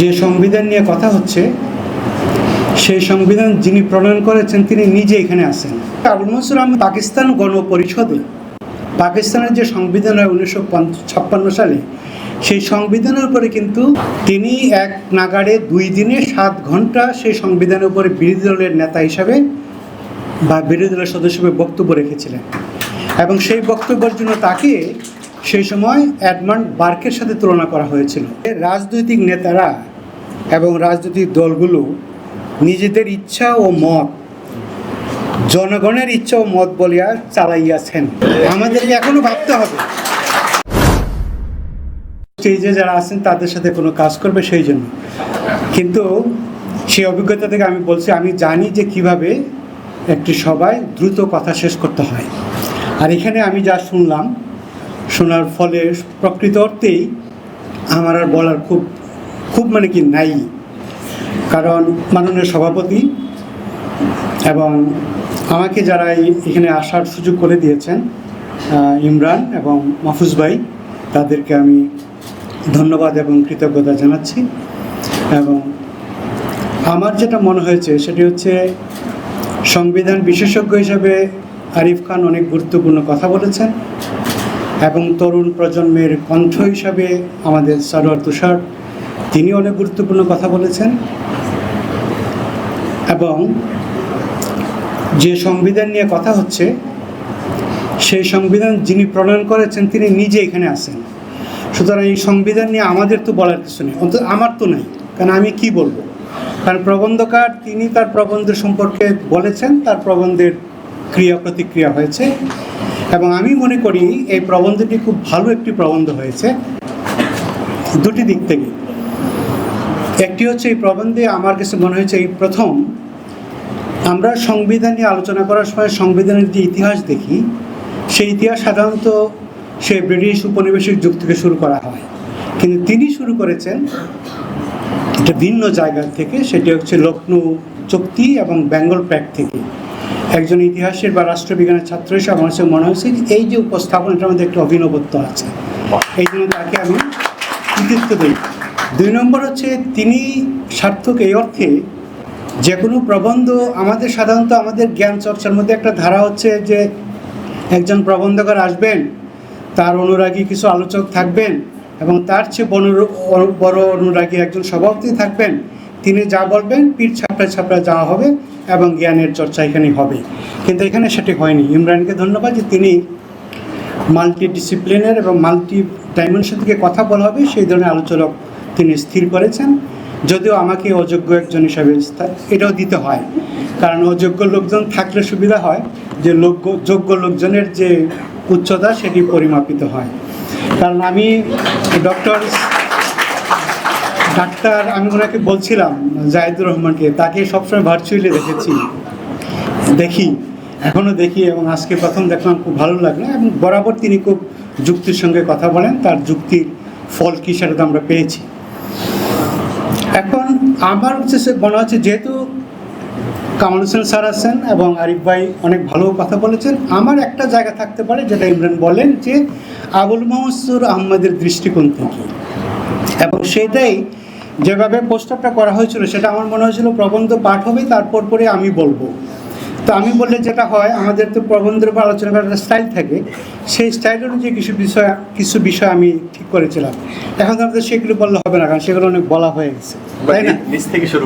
যে সংবিধান নিয়ে কথা হচ্ছে, সেই সংবিধান যিনি প্রণয়ন করেছেন, তিনি নিজে এখানে আসেন আবুল মনসুর আহমেদ পাকিস্তান গণপরিষদে, পাকিস্তানের যে সংবিধান হয় উনিশশো ছাপ্পান্ন সালে, সেই সংবিধানের উপরে কিন্তু তিনি এক নাগাড়ে দুই দিনে সাত ঘণ্টা সেই সংবিধানের উপরে বিরোধী দলের নেতা হিসাবে বা বিরোধী দলের সদস্য হিসেবে বক্তব্য রেখেছিলেন। এবং সেই বক্তব্যের জন্য তাকে সেই সময় অ্যাডমান্ড বার্কের সাথে তুলনা করা হয়েছিল। রাজনৈতিক নেতারা এবং রাজনৈতিক দলগুলো নিজেদের ইচ্ছা ও মত, জনগণের ইচ্ছা ও মত বলিয়া চালাইয়াছেন। আমাদেরকে এখনও ভাবতে হবে। স্টেজে যারা আছেন, তাদের সাথে কোনো কাজ করবে সেই জন্য। কিন্তু সেই অভিজ্ঞতা থেকে আমি বলছি, আমি জানি যে কীভাবে একটি সবাই দ্রুত কথা শেষ করতে হয়। আর এখানে আমি যা শুনলাম শোনার ফলে প্রকৃত অর্থেই আমার আর বলার খুব খুব মানে কি নাই। কারণ মাননীয় সভাপতি এবং আমাকে যারা এখানে আসার সুযোগ করে দিয়েছেন ইমরান এবং মাহফুজ ভাই, তাদেরকে আমি ধন্যবাদ এবং কৃতজ্ঞতা জানাচ্ছি। এবং আমার যেটা মনে হয়েছে সেটি হচ্ছে সংবিধান বিশেষজ্ঞ হিসাবে আরিফ খান অনেক গুরুত্বপূর্ণ কথা বলেছেন। এবং তরুণ প্রজন্মের কণ্ঠ হিসাবে আমাদের সরোয়ার তুষার তিনি অনেক গুরুত্বপূর্ণ কথা বলেছেন। এবং যে সংবিধান নিয়ে কথা হচ্ছে, সেই সংবিধান যিনি প্রণয়ন করেছেন, তিনি নিজে এখানে আসেন সুতরাং এই সংবিধান নিয়ে আমাদের তো বলার কিছু নেই, অন্তত আমার তো নেই, কারণ আমি কি বলব? কারণ প্রবন্ধকার তিনি তার প্রবন্ধ সম্পর্কে বলেছেন, তার প্রবন্ধের ক্রিয়া প্রতিক্রিয়া হয়েছে। এবং আমি মনে করি এই প্রবন্ধটি খুব ভালো একটি প্রবন্ধ হয়েছে দুটি দিক থেকে। একটি হচ্ছে এই প্রবন্ধে আমার কাছে মনে হয়েছে এই প্রথম, আমরা সংবিধান নিয়ে আলোচনা করার সময় সংবিধানের যে ইতিহাস দেখি, সেই ইতিহাস সাধারণত সে ব্রিটিশ উপনিবেশিক যুগ থেকে শুরু করা হয়। কিন্তু তিনি শুরু করেছেন একটা ভিন্ন জায়গা থেকে, সেটি হচ্ছে লখনৌ চুক্তি এবং বেঙ্গল প্যাক্ট থেকে। একজন ইতিহাসের বা রাষ্ট্রবিজ্ঞানের ছাত্র হিসেবে আমার কাছে মনে হয়েছে এই যে উপস্থাপন এটার মধ্যে একটা অভিনবত্ব আছে। এই জন্য তাকে আমি কৃতিত্ব দিই। দুই নম্বর হচ্ছে তিনি সার্থক এই অর্থে যে কোনো প্রবন্ধ আমাদের সাধারণত আমাদের জ্ঞান চর্চার মধ্যে একটা ধারা হচ্ছে যে একজন প্রবন্ধকার আসবেন, তার অনুরাগী কিছু আলোচক থাকবেন এবং তার চেয়ে বড় অনুরাগী একজন সভাপতি থাকবেন। তিনি যা বলবেন পিঠ ছাপড়া ছাপড়া যাওয়া হবে এবং জ্ঞানের চর্চা এখানে হবে। কিন্তু এখানে সেটি হয়নি। ইমরানকে ধন্যবাদ যে তিনি মাল্টি ডিসিপ্লিনের এবং মাল্টি ডাইমেনশন থেকে কথা বলা হবে, সেই ধরনের আলোচনা তিনি স্থির করেছেন। যদিও আমাকে অযোগ্য একজন হিসাবে এটাও দিতে হয়। কারণ অযোগ্য লোকজন থাকলে সুবিধা হয়, যে লোক, যোগ্য লোকজনের যে উচ্চতা, সেটি পরিমাপিত হয়। কারণ আমি ডক্টর ডাক্তার, আমি ওনাকে বলছিলাম, জাহিদুর রহমানকে, তাকে সবসময় ভার্চুয়ালি দেখেছি। দেখি এখনও দেখি এবং আজকে প্রথম দেখলাম, খুব ভালো লাগল এবং বরাবর তিনি খুব যুক্তির সঙ্গে কথা বলেন, তার যুক্তির ফল কী সেটা তো আমরা পেয়েছি। এখন আমার হচ্ছে সে মনে হচ্ছে, যেহেতু কামাল হোসেন স্যার আছেন এবং আরিফ ভাই অনেক ভালো কথা বলেছেন, আমার একটা জায়গা থাকতে পারে, যেটা ইমরান বলেন যে, আবুল মহসুর আহমদের দৃষ্টিকোণ থেকে। এবং সেটাই যেভাবে পোস্টারটা করা হয়েছিল সেটা আমার মনে হয়েছিল প্রবন্ধ পাঠ হবে তারপর পরে আমি বলব। তো আমি বললে যেটা হয় আমাদের তো প্রবন্ধের উপর আলোচনা করার একটা স্টাইল থাকে। সেই স্টাইল অনুযায়ী কিছু বিষয় কিছু বিষয় আমি ঠিক করেছিলাম। এখন তো আমাদের সেগুলো বললে হবে না কারণ সেগুলো অনেক বলা হয়ে গেছে তাই না? নিচ থেকে শুরু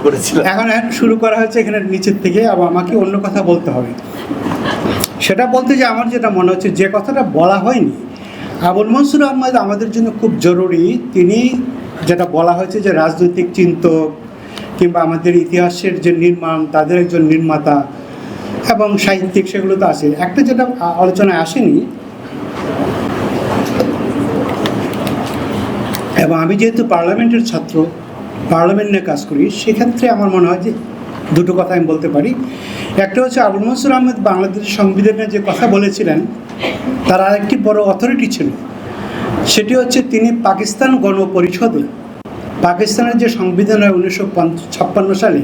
এখন শুরু করা হয়েছে এখানে নিচের থেকে আবার আমাকে অন্য কথা বলতে হবে। সেটা বলতে যে আমার যেটা মনে হচ্ছে যে কথাটা বলা হয়নি আবুল মনসুর আহমদ আমাদের জন্য খুব জরুরি। তিনি যেটা বলা হয়েছে যে রাজনৈতিক চিন্তক কিংবা আমাদের ইতিহাসের যে নির্মাণ, তাদের একজন নির্মাতা এবং সাহিত্যিক সেগুলো তো আছে একটা যেটা আলোচনায় আসেনি, এবং আমি যেহেতু পার্লামেন্টের ছাত্র, পার্লামেন্ট নিয়ে কাজ করি, সেক্ষেত্রে আমার মনে হয় যে দুটো কথা আমি বলতে পারি। একটা হচ্ছে আবুল মনসুর আহমেদ বাংলাদেশের সংবিধানে যে কথা বলেছিলেন, তার আরেকটি বড় অথরিটি ছিল। সেটি হচ্ছে তিনি পাকিস্তান গণপরিষদে পাকিস্তানের যে সংবিধান হয় উনিশশো ছাপ্পান্ন সালে,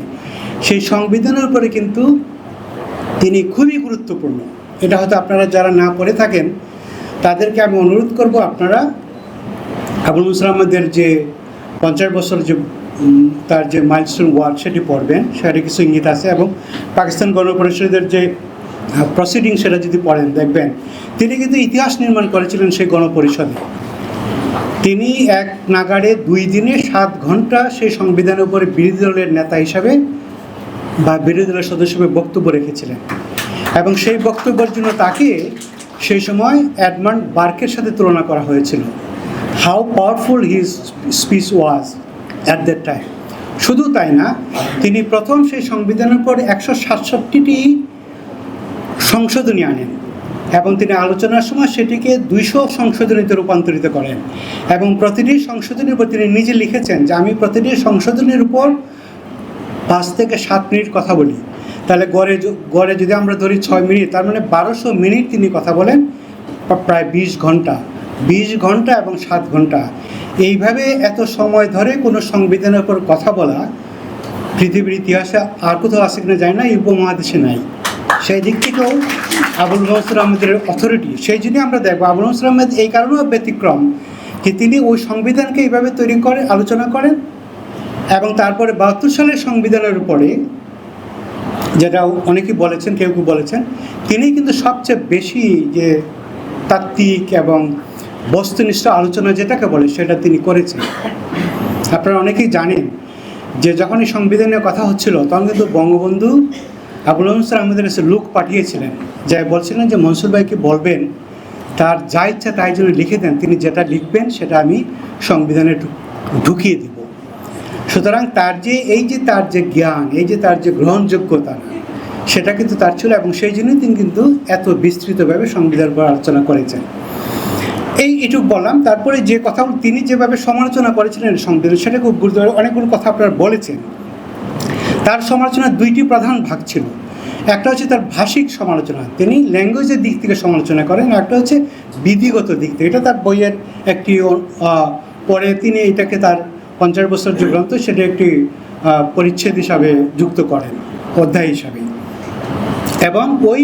সেই সংবিধানের উপরে কিন্তু তিনি খুবই গুরুত্বপূর্ণ। এটা হয়তো আপনারা যারা না পড়ে থাকেন, তাদেরকে আমি অনুরোধ করব আপনারা আবুল মুসলাম আহমদের যে পঞ্চাশ বছর যে তার যে মাইলস্টোন ওয়ার্ক সেটি পড়বেন, সেখানে কিছু ইঙ্গিত আছে এবং পাকিস্তান গণপরিষদের যে প্রসিডিং সেটা যদি পড়েন, দেখবেন, তিনি কিন্তু ইতিহাস নির্মাণ করেছিলেন সেই গণপরিষদে। তিনি এক নাগাড়ে দুই দিনে সাত ঘণ্টা সেই সংবিধানের উপরে বিরোধী দলের নেতা হিসাবে বা বিরোধী দলের সদস্য হিসেবে বক্তব্য রেখেছিলেন। এবং সেই বক্তব্যের জন্য তাকে সেই সময় অ্যাডমান্ড বার্কের সাথে তুলনা করা হয়েছিল। How powerful his speech was at that time শুধু তাই না, তিনি প্রথম সেই সংবিধানের পর একশো সাতষট্টিটি সংশোধনী আনেন। এবং তিনি আলোচনার সময় সেটিকে দুইশো সংশোধনীতে রূপান্তরিত করেন। এবং প্রতিটি সংশোধনীর উপর তিনি নিজে লিখেছেন যে, আমি প্রতিটি সংশোধনীর উপর পাঁচ থেকে সাত মিনিট কথা বলি। তাহলে গড়ে গড়ে যদি আমরা ধরি ছয় মিনিট, তার মানে বারোশো মিনিট তিনি কথা বলেন প্রায় বিশ ঘণ্টা। বিশ ঘণ্টা এবং সাত ঘণ্টা। এইভাবে এত সময় ধরে কোনো সংবিধানের উপর কথা বলা পৃথিবীর ইতিহাসে আর কোথাও আসে কিনা যায় না, এই উপমহাদেশে নাই। সেই দিক থেকেও আবুল মনসুর আহমেদের অথরিটি সেই জন্যই আমরা দেখব আবুল মনসুর আহমেদ এই কারণেও ব্যতিক্রম যে তিনি ওই সংবিধানকে এইভাবে তৈরি করে, আলোচনা করেন এবং তারপরে বাহাত্তর সালের সংবিধানের উপরে যেটা অনেকেই বলেছেন, কেউ কেউ বলেছেন, তিনি কিন্তু সবচেয়ে বেশি যে তাত্ত্বিক এবং বস্তুনিষ্ঠ আলোচনা যেটাকে বলে সেটা তিনি করেছেন। আপনারা অনেকেই জানেন যে যখন এই সংবিধানের কথা হচ্ছিল, তখন কিন্তু বঙ্গবন্ধু আবুল মনসুর আহমেদের কাছে লোক পাঠিয়েছিলেন, যাই বলছিলেন যে মনসুর ভাইকে বলবেন, তার যা ইচ্ছা তাই জন্য লিখে দেন, তিনি যেটা লিখবেন সেটা আমি সংবিধানে ঢুকিয়ে দিব। সুতরাং তার যে, এই যে তার যে জ্ঞান, এই যে তার যে গ্রহণযোগ্যতা, সেটা কিন্তু তার ছিল এবং সেই জন্যই তিনি কিন্তু এত বিস্তৃতভাবে সংবিধান উপর আলোচনা করেছেন। এই এটুকু বললাম, তারপরে যে কথা তিনি যেভাবে সমালোচনা করেছিলেন সংবিধান সেটা খুব গুরুত্ব অনেকগুলো কথা আপনারা বলেছেন। তার সমালোচনার দুইটি প্রধান ভাগ ছিল। একটা হচ্ছে তার ভাষিক সমালোচনা। তিনি ল্যাঙ্গুয়েজের দিক থেকে সমালোচনা করেন একটা হচ্ছে বিধিগত দিক থেকে। এটা তার বইয়ের একটি পরে তিনি এটাকে তার পঞ্চাশ বছর যে গ্রন্থ সেটা একটি পরিচ্ছেদ হিসাবে যুক্ত করেন, অধ্যায় হিসাবে। এবং ওই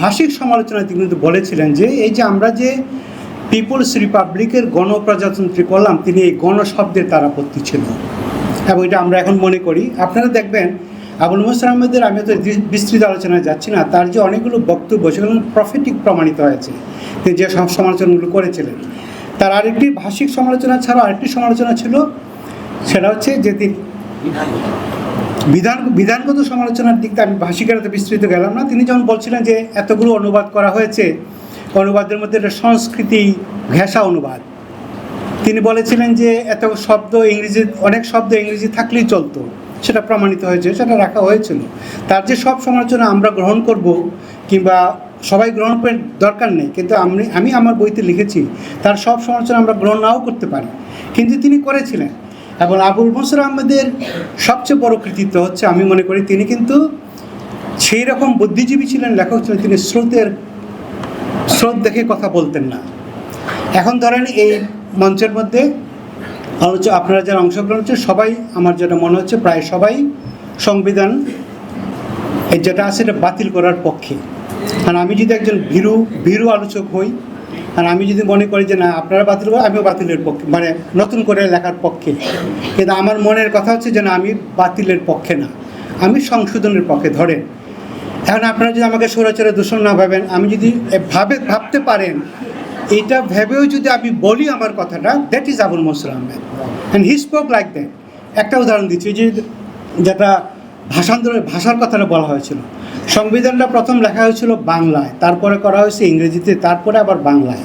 ভাষিক সমালোচনায় তিনি কিন্তু বলেছিলেন যে, এই যে আমরা যে পিপলস রিপাবলিকের গণপ্রজাতন্ত্রী করলাম, তিনি এই গণ শব্দের তার আপত্তি ছিল। এবং এটা আমরা এখন মনে করি। আপনারা দেখবেন, আবুল মোসার আহমেদের আমি তো বিস্তৃত আলোচনায় যাচ্ছি না, তার যে অনেকগুলো বক্তব্য সেগুলো প্রফিটিক প্রমাণিত হয়েছে। তিনি যে সব সমালোচনাগুলো করেছিলেন। তার আরেকটি ভাষিক সমালোচনা ছাড়া আরেকটি সমালোচনা ছিল, সেটা হচ্ছে যে তিনি বিধান বিধানগত সমালোচনার দিকটা আমি ভাষিকারাতে বিস্তৃত গেলাম না। তিনি যেমন বলছিলেন যে এতগুলো অনুবাদ করা হয়েছে, অনুবাদের মধ্যে সংস্কৃতি ঘেঁষা অনুবাদ। তিনি বলেছিলেন যে এত শব্দ ইংরেজি, অনেক শব্দ ইংরেজি থাকলেই চলতো। সেটা প্রমাণিত হয়েছে, সেটা রাখা হয়েছিল। তার যে সব সমালোচনা আমরা গ্রহণ করব কিংবা সবাই গ্রহণ করে দরকার নেই, কিন্তু আমি আমি আমার বইতে লিখেছি, তার সব সমালোচনা আমরা গ্রহণ নাও করতে পারি। কিন্তু তিনি করেছিলেন এবং আবুল মনসুর আহমেদের সবচেয়ে বড় কৃতিত্ব হচ্ছে, আমি মনে করি তিনি কিন্তু সেই রকম বুদ্ধিজীবী ছিলেন, লেখক ছিলেন, তিনি স্রোতের, স্রোত দেখে কথা বলতেন না। এখন ধরেন এই মঞ্চের মধ্যে আলোচ আপনারা যারা অংশগ্রহণ হচ্ছে সবাই আমার যেটা মনে হচ্ছে, প্রায় সবাই সংবিধান এই যেটা আছে এটা বাতিল করার পক্ষে। আর আমি যদি একজন ভীরু ভীরু আলোচক হই, আর আমি যদি মনে করি যে না, আপনারা বাতিল করেন আমিও বাতিলের পক্ষে মানে নতুন করে লেখার পক্ষে। কিন্তু আমার মনের কথা হচ্ছে যে না, আমি বাতিলের পক্ষে না। আমি সংশোধনের পক্ষে, ধরেন। এখন আপনারা যদি আমাকে সৌরাচারে দূষণ না ভাবেন, আমি যদি ভাবে ভাবতে পারেন এটা ভেবেও যদি আমি বলি আমার কথাটা that is Abul Mansur Ahmed and he spoke like that একটা উদাহরণ দিচ্ছি যে যেটা ভাষান্তরের ভাষার কথাটা বলা হয়েছিল। সংবিধানটা প্রথম লেখা হয়েছিল বাংলায়, তারপরে করা হয়েছে ইংরেজিতে, তারপরে আবার বাংলায়।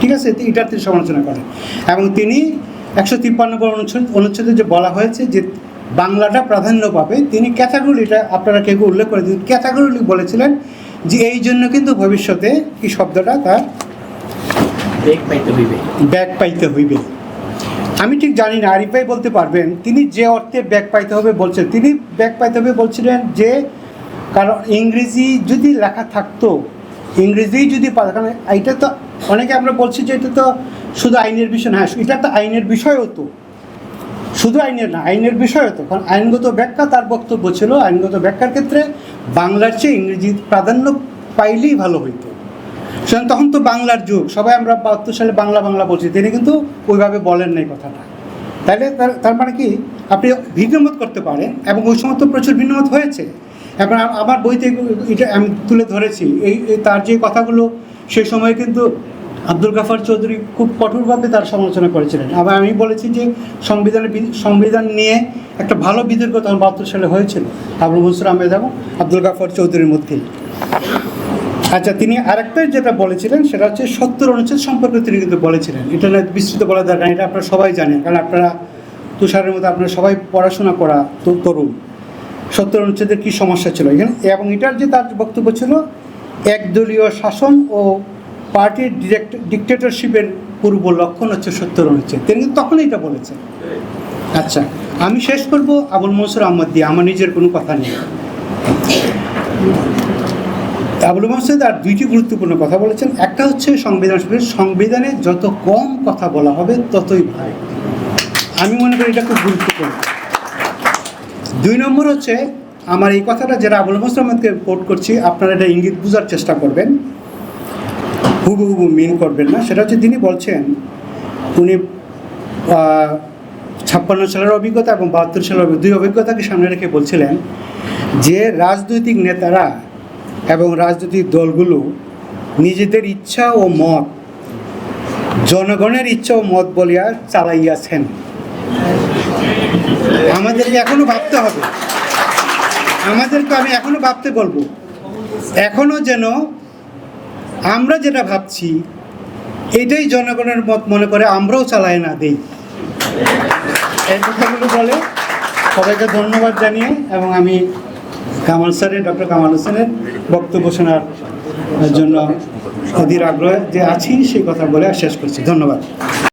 ঠিক আছে? এটার তিনি সমালোচনা করেন। এবং তিনি একশো তিপ্পান্ন অনুচ্ছেদ, অনুচ্ছেদে যে বলা হয়েছে যে বাংলাটা প্রাধান্য পাবে, তিনি ক্যাটাগরিটা আপনারা কেউ উল্লেখ করে দিন ক্যাটাগরি বলেছিলেন যে এই জন্য কিন্তু ভবিষ্যতে এই শব্দটা তার ব্যাগ পাইতে হইবে। আমি ঠিক জানি না আরিফাই বলতে পারবেন, তিনি যে অর্থে ব্যাগ পাইতে হবে বলছেন তিনি ব্যাগ পাইতে হবে বলছিলেন যে, কারণ ইংরেজি যদি লেখা থাকতো, ইংরেজি যদি কারণ এইটা তো অনেকে আমরা বলছি যে এটা তো শুধু আইনের বিষয় না, এটা তো আইনের বিষয়ও তো। শুধু আইনের না, আইনের বিষয়ও তো। কারণ আইনগত ব্যাখ্যা তার বক্তব্য ছিল, আইনগত ব্যাখ্যার ক্ষেত্রে বাংলার চেয়ে ইংরেজি প্রাধান্য পাইলেই ভালো হইতো। সুতরাং তখন তো বাংলার যুগ। সবাই আমরা বাহাত্তর সালে বাংলা বাংলা বলছি। তিনি কিন্তু ওইভাবে বলেন নাই কথাটা। তাহলে তার মানে কি? আপনি ভিন্নমত করতে পারেন এবং ওই সময় তো প্রচুর ভিন্নমত হয়েছে। এখন আমার বইতে এটা আমি তুলে ধরেছি। এই এই তার যে কথাগুলো, সেই সময় কিন্তু আব্দুল গাফার চৌধুরী খুব কঠোরভাবে তার সমালোচনা করেছিলেন। আবার আমি বলেছি যে সংবিধানের সংবিধান নিয়ে একটা ভালো বিতর্ক তখন বাহাত্তর সালে হয়েছিল। আবুল মনসুর আহমেদ এবং আব্দুল গাফার চৌধুরীর মধ্যেই। আচ্ছা তিনি আরেকটা যেটা বলেছিলেন, সেটা হচ্ছে সত্তর অনুচ্ছেদ সম্পর্কে তিনি কিন্তু বলেছিলেন। এটা না বিস্তৃত বলা দরকার এটা আপনারা সবাই জানেন, কারণ আপনারা তুষারের মতো আপনারা সবাই পড়াশোনা করা তো তরুণ। সত্তর অনুচ্ছেদের কী সমস্যা ছিল? এখানে, এবং এটার যে তার বক্তব্য ছিল, একদলীয় শাসন ও পার্টির ডিরেক্ট, ডিকটেটরশিপের পূর্ব লক্ষণ হচ্ছে সত্তর অনুচ্ছেদ। তিনি কিন্তু তখনই এটা বলেছেন। আচ্ছা আমি শেষ করব আবুল মনসুর আহমদ দিয়ে, আমার নিজের কোনো কথা নেই। আবুল মাসুদ আর দুইটি গুরুত্বপূর্ণ কথা বলেছেন। একটা হচ্ছে সংবিধান সংবিধানে যত কম কথা বলা হবে ততই ভালো আমি মনে করি এটা খুব গুরুত্বপূর্ণ। দুই নম্বর হচ্ছে, আমার এই কথাটা যারা আবুল আহমদকে কোট করছি, আপনারা এটা ইঙ্গিত বোঝার চেষ্টা করবেন। হুবু হুবু মিন করবেন না। সেটা হচ্ছে তিনি বলছেন, উনি ছাপ্পান্ন সালের অভিজ্ঞতা এবং বাহাত্তর সালের দুই অভিজ্ঞতাকে সামনে রেখে বলছিলেন যে, রাজনৈতিক নেতারা এবং রাজনৈতিক দলগুলো নিজেদের ইচ্ছা ও মত, জনগণের ইচ্ছা ও মত বলিয়া চালাইয়াছেন। আমাদেরকে এখনও ভাবতে হবে। আমাদেরকে আমি এখনও ভাবতে বলব। এখনও যেন আমরা যেটা ভাবছি, এটাই জনগণের মত মনে করে আমরাও চালাই না দেই। এই কথাগুলো বলে সবাইকে ধন্যবাদ জানিয়ে এবং আমি কামাল স্যারের, ডক্টর কামাল হোসেনের বক্তব্য শোনার জন্য অধীর আগ্রহে যে আছি, সেই কথা বলে শেষ করছি। ধন্যবাদ।